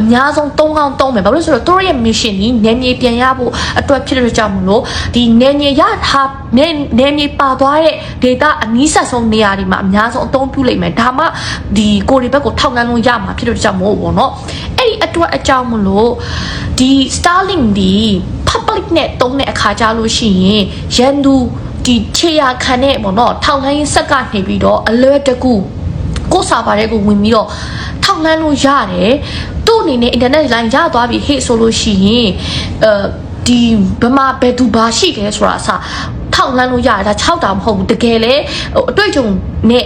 အများဆုံး၃កောင်းသုံးမယ်ဘာလို့လဲဆိုတော့သူတို့ရဲ့ mission ကြီးနယ်မြေပြန်ရဖို့အတွက်ဖြစ်တဲ့ကြောင့်မလို့ဒီနယ်မြေရထားနယ်နယ်မြေပါသွားတဲ့ data အနည်းဆက်ဆုံးနေရာတွေမှာအများဆုံးအသုံးပြုလိမ့်မယ်ဒါမှဒီကိုရီဘက်ကိုထောက်လှမ်းလို့ရမှာဖြစ်တဲ့ကြောင့်မို့ပေါ့နော်အဲ့ဒီအတွက်အကြောင်းမလို့ဒီ Starlink ဒီ public နဲ့တုံးတဲ့အခါကြလို့ရှိရင်ရန်သူဒီခြေရခံတဲ့ပေါ့နော်ထောက်လှမ်းရေးဆက်ကနေပြီးတော့အလွယ်တကူကိုယ်စာပါတဲ့ကိုဝင်ပြီးတော့ထောက်လှမ်းလို့ရတယ် သူ့အနေနဲ့ internet line ရသွားပြီဟေ့ဆိုလို့ရှိရင်အဲဒီဘမဘယ်သူဘာရှိတယ်ဆိုတာအစထောက်လှမ်းလို့ရတယ်ဒါ6တာမဟုတ်ဘူးတကယ်လေဟိုအတွေ့အကြုံနဲ့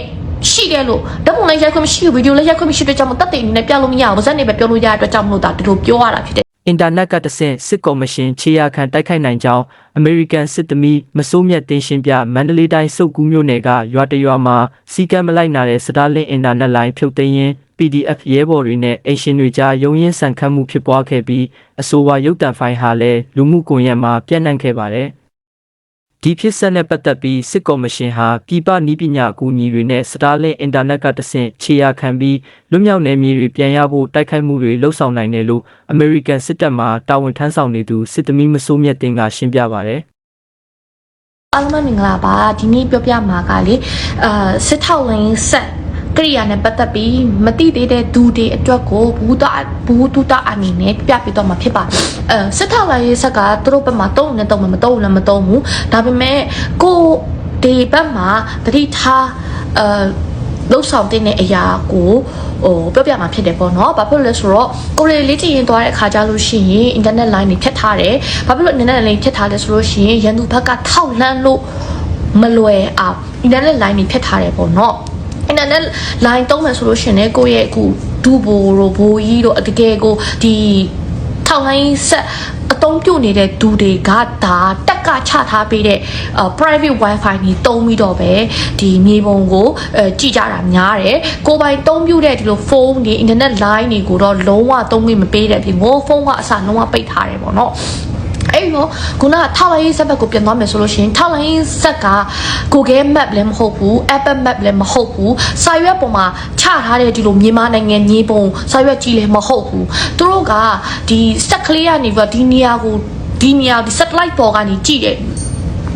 ရှိတယ်လို့ဓာတ်ပုံလည်းရိုက်ခွင့်မရှိဘူးဗီဒီယိုလည်းရိုက်ခွင့်မရှိတဲ့ကြောင့်မို့တက်တဲ့အနေနဲ့ပြလို့မရဘူးဗဇက်နေပဲပြောလို့ရတဲ့အတွက်ကြောင့်မလို့ဒါဒီလိုပြောရတာဖြစ်တယ်အင်တာနက်ကတဆင့်စစ်ကော်မရှင်ခြေရခံတိုက်ခိုက်နိုင်ကြောင်းအမေရိကန်စစ်သမီးမစိုးမြတ်တင်ရှင်ပြမန္တလေးတိုင်းစုပ်ကူးမြို့နယ်ကရွာတရွာမှာစီကံမလိုက်နာတဲ့စတာလင်အင်တာနက်လိုင်းဖြုတ်သိမ်းရင်း PDF ရဲဘော်တွေနဲ့အရှင်တွေကြားရုံရင်းဆန်ခတ်မှုဖြစ်ပွားခဲ့ပြီးအဆိုပါရုပ်တံဖိုင်ဟာလည်းလူမှုကွန်ရက်မှာပြန့်နှံ့ခဲ့ပါတယ်။ဒီဖြစ်ဆက်နဲ့ပတ်သက်ပြီးစစ်ကော်မရှင်ဟာပြည်ပနည်းပညာအကူအညီတွေနဲ့စတာလင်အင်တာနက်ကတဆင့်ခြေရခံပြီးလွတ်မြောက်နယ်မြေတွေပြန်ရဖို့တိုက်ခိုက်မှုတွေလှုံ့ဆော်နိုင်တယ်လို့အမေရိကန်စစ်တပ်မှတာဝန်ထမ်းဆောင်နေသူစစ်သမီးမစိုးမြတ်တင်ကရှင်းပြပါတယ်။အားလုံးပဲမင်္ဂလာပါဒီနေ့ပြောပြမှာကလေအာစစ်ထောက်လိုင်းဆက် ကရိယာနဲ့ပတ်သက်ပြီးမတိသေးတဲ့သူတွေအတွက်ကိုဘူးတဘူးတူတာအနေနဲ့ပြပြတော့မှာဖြစ်ပါတယ်အဲစစ်ထောက်လိုင်းဆက်ကသူတို့ဘက်မှာတုံးနေတုံးမမတုံးလည်းမတုံးဘူးဒါပေမဲ့ကိုဒီဘက်မှာတတိထားအဲလှုပ်ဆောင်တဲ့အရာကိုဟိုပြောပြမှာဖြစ်တယ်ပေါ့နော်။ဘာဖြစ်လို့လဲဆိုတော့ကိုရီလေးတည်ရင်သွားတဲ့အခါကျလို့ရှိရင် internet line တွေဖြတ်ထားတယ်။ဘာဖြစ်လို့ internet line ဖြတ်ထားလဲဆိုလို့ရှိရင်ရန်သူဘက်ကထောက်လှမ်းလို့မလွယ်အောင် internet line တွေဖြတ်ထားတယ်ပေါ့နော်။ internet line တုံးမယ်ဆိုလို့ရှိရင်လည်းကိုယ့်ရဲ့အခုဒူဘိုရိုဘိုကြီးတို့အတကယ်ကိုဒီထောက်လှမ်းရေးဆက်အသုံးပြုနေတဲ့သူတွေကဒါတက်ကချထားပေးတဲ့ private wifi ကြီးတုံးပြီးတော့ပဲဒီမြေပုံကိုအဲကြည့်ကြတာများတယ်ကိုယ်ပိုင်တုံးပြုတဲ့ဒီလိုဖုန်းတွေ internet line တွေကိုတော့လုံးဝတုံးခွင့်မပေးတဲ့အပြင်ငိုဖုန်းကအစလုံးဝပိတ်ထားတယ်ပေါ့နော် အဲ့တော့ခုနကထောက်လိုင်းရေးဆက်ဘက်ကိုပြန်သွားမယ်ဆိုလို့ရှိရင်ထောက်လိုင်းရေးဆက်က Google Map လည်းမဟုတ်ဘူး Apple Map လည်းမဟုတ်ဘူးစာရွက်ပေါ်မှာချထားတဲ့ဒီလိုမြန်မာနိုင်ငံညီပုံစာရွက်ကြီးလည်းမဟုတ်ဘူးသူတို့ကဒီစက်ကလေးကနေပြီးတော့ဒီနေရာကိုဒီနေရာဒီ satellite ပေါ်ကနေကြည့်တယ်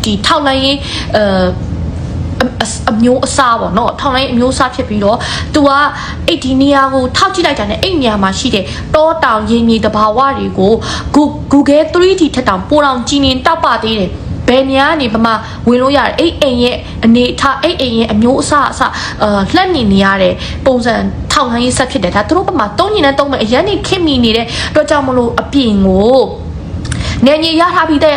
ဒီထောက်လိုင်းရေးအဲ အအမျိုးအစားပေါ့နော်ထောင်လိုင်းအမျိုးအစားဖြစ်ပြီးတော့သူကအဲ့ဒီနေရာကိုထောက်ကြည့်လိုက်တာနဲ့အဲ့နေရာမှာရှိတဲ့တောတောင်ရေမြေတဘာဝတွေကို Google 3D ထက်တောင်ပိုတောင်ကြည်နေတောက်ပါသေးတယ်ဘယ်နေရာကနေပမာဝင်လို့ရတယ်အဲ့အိမ်ရဲ့အနေထားအဲ့အိမ်ရဲ့အမျိုးအစားအစအာလှက်နေနေရတဲ့ပုံစံထောက်လှမ်းရေးဆက်ဖြစ်တယ်ဒါသူတို့ပမာတုံးညင်နဲ့တုံးမဲ့အရင်နေခင်မိနေတဲ့အတွက်ကြောင့်မလို့အပြင်ကိုနေညီရထားပြီးတဲ့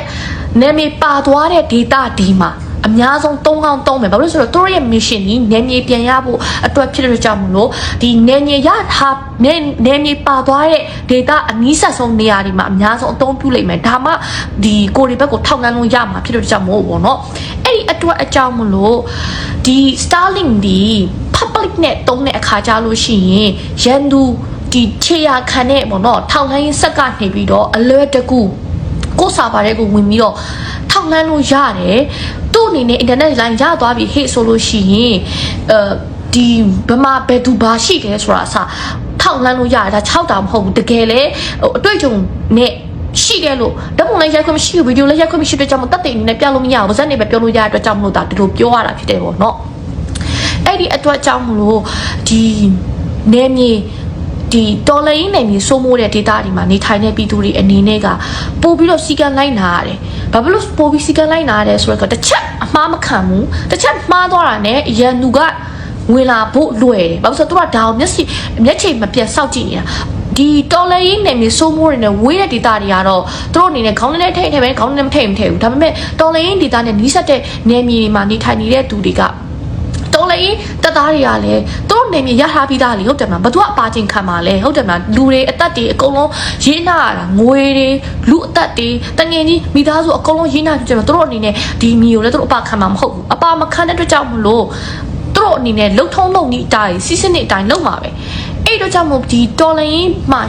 နေမီပါသွားတဲ့ data ဒီမှာ အများဆုံး၃កောင်းသုံးမယ်ဘာလို့လဲဆိုတော့သူတို့ရဲ့ mission ကြီးနယ်မြေပြန်ရဖို့အတွက်ဖြစ်တဲ့ကြောင့်မလို့ဒီနယ်မြေရထားနယ်နယ်မြေပါသွားတဲ့ data အနည်းဆက်ဆုံးနေရာတွေမှာအများဆုံးအသုံးပြုလိမ့်မယ်ဒါမှဒီကိုရီဘက်ကိုထောက်လှမ်းလို့ရမှာဖြစ်တဲ့ကြောင့်မို့ပေါ့နော်အဲ့ဒီအတွက်အကြောင်းမလို့ဒီ Starlink ဒီ public နဲ့တုံးတဲ့အခါကြလို့ရှိရင်ရန်သူဒီခြေရခံတဲ့ပေါ့နော်ထောက်လှမ်းရေးဆက်ကနေပြီးတော့အလွယ်တကူကိုယ်စာပါတဲ့ကိုဝင်ပြီးတော့ထောက်လှမ်းလို့ရတယ်သူ့ အနေနဲ့ internet line ရသွားပြီဟေ့ဆိုလို့ရှိရင်အဲဒီဘမဘယ်သူဘာရှိတယ်ဆိုတာအစထောက်လှမ်းလို့ရတယ်ဒါ6တာမဟုတ်ဘူးတကယ်လေဟိုအတွေ့အကြုံနဲ့ရှိတယ်လို့ဓာတ်ပုံလည်းရိုက်ခွင့်မရှိဘူးဗီဒီယိုလည်းရိုက်ခွင့်မရှိတဲ့ကြောင့်မို့တက်တဲ့အနေနဲ့ပြလို့မရဘူးဗဇက်နေပဲပြောလို့ရတဲ့အတွက်ကြောင့်မလို့ဒါဒီလိုပြောရတာဖြစ်တယ်ပေါ့နော်အဲ့ဒီအတွက်ကြောင့်မလို့ဒီနေမြေဒီတော်လိုင်းနယ်မြေစိုးမိုးတဲ့ဒေတာတွေမှာနေထိုင်တဲ့ပြည်သူတွေအနေနဲ့ကပို့ပြီးတော့စီကံလိုက်နာရတယ်။ဘာဖြစ်လို့ပို့ပြီးစီကံလိုက်နာရတယ်ဆိုတော့တစ်ချက်အ မှားမခံဘူး။တစ်ချက်မှားသွားတာနဲ့ရန်သူကဝင်လာဖို့လွယ်တယ်။ဘာလို့ဆိုတော့သူကဒါအောင်မျက်စိမျက်ချိန်မပြတ်စောက်ကြည့်နေတာ။ဒီတော်လိုင်းနယ်မြေစိုးမိုးနေတဲ့ဝေးတဲ့ဒေတာတွေကတော့သူတို့အနေနဲ့ခေါင်းနဲ့ထိတ်ထိတ်ပဲခေါင်းနဲ့မထိတ်မထိတ်ဘူး။ဒါပေမဲ့တော်လိုင်းဒေတာနဲ့နီးစပ်တဲ့နယ်မြေတွေမှာနေထိုင်နေတဲ့သူတွေကတော်လေ တက်သားတွေကလည်းသူတို့နေမြေရထားပြီးသားလေဟုတ်တယ်မလားဘသူကအပါချင်းခံပါလဲဟုတ်တယ်မလားလူတွေအသက်တွေအကုန်လုံးရေးနာရတာငွေတွေလူအသက်တွေတငယ်ကြီးမိသားစုအကုန်လုံးရေးနာကြတယ်သူတို့အနေနဲ့ဒီမီကိုလည်းသူတို့အပါခံမှာမဟုတ်ဘူးအပါမခံတဲ့အတွက်ကြောင့်မလို့သူတို့အနေနဲ့လှုပ်ထုံးလုပ်နေအတိုင်းစီးစနစ်အတိုင်းလုပ်မှာပဲအဲ့တော့ကြောင့်မို့ဒီတော်လိုင်းမှာ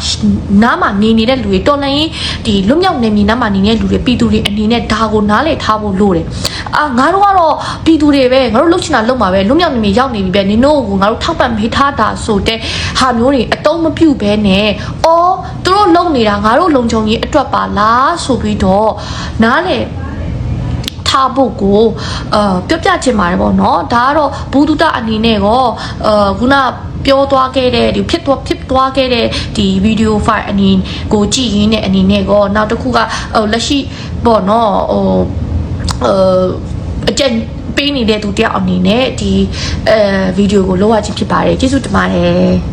နားမှာနေနေတဲ့လူတွေတော်လိုင်းဒီလွတ်မြောက်နေမီနားမှာနေတဲ့လူတွေပြည်သူတွေအနေနဲ့ဒါကိုနားလေထားဖို့လိုတယ် အာငါတို့ကတော့ပြည်သူတွေပဲငါတို့လှုပ်ချင်တာလှုပ်မှာပဲလွတ်မြောက်နေမီရောက်နေပြီပဲနင်တို့ကိုငါတို့ထောက်ပံ့မေးထားတာဆိုတဲ့ဟာမျိုးတွေအတုံးမပြုတ်ဘဲနဲ့အော်သူတို့လုံနေတာငါတို့လုံခြုံရေးအတွက်ပါလားဆိုပြီးတော့နားလေထားဖို့ကိုအာပြောပြချင်ပါတယ်ပေါ့နော်ဒါကတော့ဘူဒုတအနေနဲ့ကောအာခုနပြောသွားခဲ့တဲ့ဒီဖြစ်သွားဖြစ်သွားခဲ့တဲ့ဒီဗီဒီယိုဖိုင်အနေကိုကြည့်ရင်းတဲ့အနေနဲ့ကောနောက်တစ်ခုကဟိုလက်ရှိပေါ့နော်ဟို အာအကျဉ်ပေးနေတဲ့သူတယောက်အနေနဲ့ဒီအဲဗီဒီယိုကိုလောက်ရခြင်းဖြစ်ပါတယ်ကျေးဇူးတင်ပါတယ်